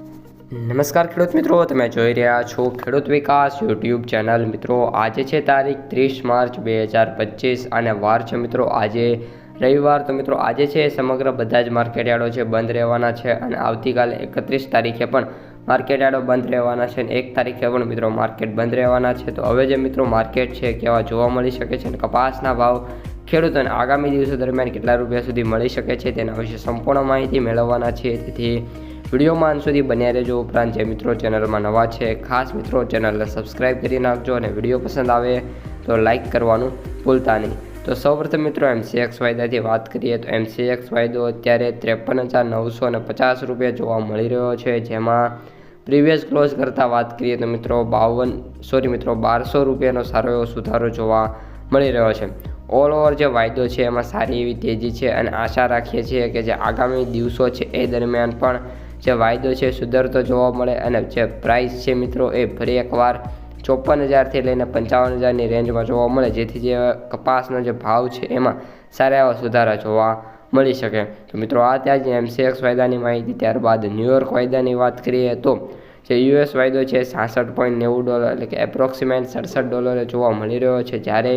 નમસ્કાર ખેડૂત મિત્રો, તમે જોઈ રહ્યા છો ખેડૂત વિકાસ યુટ્યુબ ચેનલ. મિત્રો, આજે છે તારીખ ત્રીસ માર્ચ બે હજાર પચીસ અને વાર છે મિત્રો આજે રવિવાર. તો મિત્રો, આજે છે સમગ્ર બધા જ માર્કેટયાર્ડો છે બંધ રહેવાના છે અને આવતીકાલે એકત્રીસ તારીખે પણ માર્કેટયાર્ડો બંધ રહેવાના છે અને એક તારીખે પણ મિત્રો માર્કેટ બંધ રહેવાના છે. તો હવે જે મિત્રો માર્કેટ છે કેવા જોવા મળી શકે છે અને કપાસના ભાવ ખેડૂતોને આગામી દિવસો દરમિયાન કેટલા રૂપિયા સુધી મળી શકે છે તેના વિશે સંપૂર્ણ માહિતી મેળવવાના છે તેથી વિડીયોમાં અંત સુધી બન્યા રહેજો. ઉપરાંત જે મિત્રો ચેનલમાં નવા છે, ખાસ મિત્રો ચેનલને સબસ્ક્રાઇબ કરી નાખજો અને વીડિયો પસંદ આવે તો લાઇક કરવાનું ભૂલતા નહીં. તો સૌપ્રથમ મિત્રો એમસીએક્સ વાયદાથી વાત કરીએ તો એમસીએક્સ વાયદો અત્યારે ત્રેપન હજાર નવસો અને પચાસ રૂપિયા જોવા મળી રહ્યો છે. જેમાં પ્રીવિયસ ક્લોઝ કરતાં વાત કરીએ તો મિત્રો બાવન સોરી મિત્રો બારસો રૂપિયાનો સારો એવો સુધારો જોવા મળી રહ્યો છે. ઓલ ઓવર જે વાયદો છે એમાં સારી એવી તેજી છે અને આશા રાખીએ છીએ કે જે આગામી દિવસો છે એ દરમિયાન પણ જે વાયદો છે સુધરતો જોવા મળે અને જે પ્રાઇસ છે મિત્રો એ ફરી એકવાર ચોપન હજારથી લઈને પંચાવન હજારની રેન્જમાં જોવા મળે. જેથી જે કપાસનો જે ભાવ છે એમાં સારા એવા સુધારા જોવા મળી શકે. તો મિત્રો આ ત્યાં જ એમસીએક્સ વાયદાની માહિતી. ત્યારબાદ ન્યુયોર્ક વાયદાની વાત કરીએ તો જે યુએસ વાયદો છે સાસઠ પોઈન્ટ નેવું ડોલર એટલે કે એપ્રોક્સિમેટ સડસઠ ડોલરે જોવા મળી રહ્યો છે. જ્યારે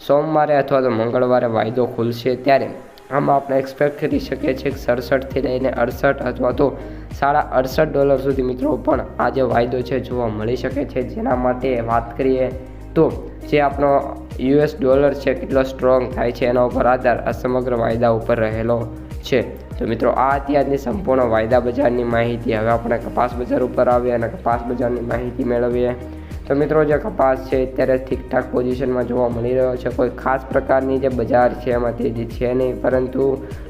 સોમવારે અથવા તો મંગળવારે વાયદો ખુલશે ત્યારે આમાં આપણે એક્સપેક્ટ કરી શકીએ છીએ કે સડસઠથી લઈને અડસઠ અથવા તો સાડા અડસઠ ડોલર સુધી મિત્રો પણ આ જે વાયદો છે જોવા મળી શકે છે. જેના માટે વાત કરીએ તો જે આપણો યુએસ ડોલર છે, કેટલો સ્ટ્રોંગ થાય છે, એના ઉપર આધાર આ સમગ્ર વાયદા ઉપર રહેલો છે. તો મિત્રો, આ અત્યારની સંપૂર્ણ વાયદા બજારની માહિતી હવે આપણે કપાસ બજાર ઉપર આવીએ અને કપાસ બજારની માહિતી મેળવીએ. તો મિત્રો, જે કપાસ છે, અત્યારે ઠીકઠાક પોઝિશનમાં જોવા મળી રહ્યો છે. કોઈ ખાસ પ્રકારની જે બજાર છે, એમાં તેજી છે નહીં, પરંતુ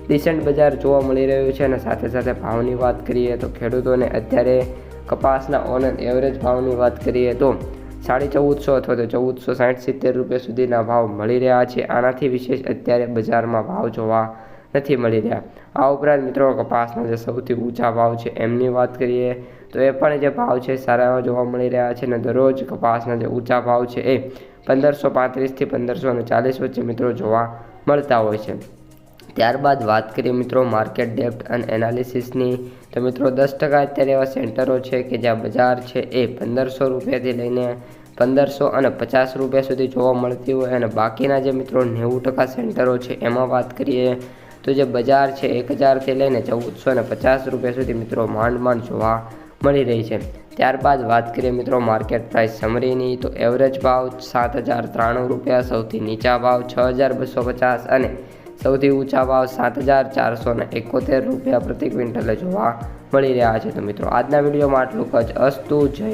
રિસેન્ટ બજાર જોવા મળી રહ્યું છે અને સાથે સાથે ભાવની વાત કરીએ તો ખેડૂતોને અત્યારે કપાસના ઓન એવરેજ ભાવની વાત કરીએ તો સાડી ચૌદસો અથવા તો ચૌદસો સાઠ સિત્તેર રૂપિયા સુધીના ભાવ મળી રહ્યા છે. આનાથી વિશેષ અત્યારે બજારમાં ભાવ જોવા નથી મળી રહ્યા. આ ઉપરાંત મિત્રો કપાસના જે સૌથી ઊંચા ભાવ છે એમની વાત કરીએ, તો એ પણ જે ભાવ છે સારા એવા જોવા મળી રહ્યા છે અને દરરોજ કપાસના જે ઊંચા ભાવ છે એ પંદરસો પાંત્રીસથી પંદરસો અને ચાલીસ વચ્ચે મિત્રો જોવા મળતા હોય છે. ત્યારબાદ વાત કરીએ મિત્રો, માર્કેટ ડેપ્ટ અને એનાલિસિસની. તો મિત્રો, દસ ટકા અત્યારે એવા સેન્ટરો છે કે જ્યાં બજાર છે એ પંદરસો રૂપિયાથી લઈને પંદરસો અને પચાસ રૂપિયા સુધી જોવા મળતી હોય અને બાકીના જે મિત્રો નેવું ટકા સેન્ટરો છે એમાં વાત કરીએ તો જે બજાર છે, એક હજારથી લઈને ચૌદસો ને પચાસ રૂપિયા સુધી મિત્રો માંડ માંડ જોવા મળી રહી છે. ત્યારબાદ વાત કરીએ મિત્રો માર્કેટ પ્રાઇસ સમરીની તો એવરેજ ભાવ સાત હજાર ત્રાણું રૂપિયા, સૌથી નીચા ભાવ છ હજાર બસો પચાસ અને સૌથી ઊંચા ભાવ સાત હજાર ચારસો ને એકોતેર રૂપિયા પ્રતિ ક્વિન્ટલે જોવા મળી રહ્યા છે. તો મિત્રો, આજના વિડીયોમાં આટલું જ. અસ્તુ, જય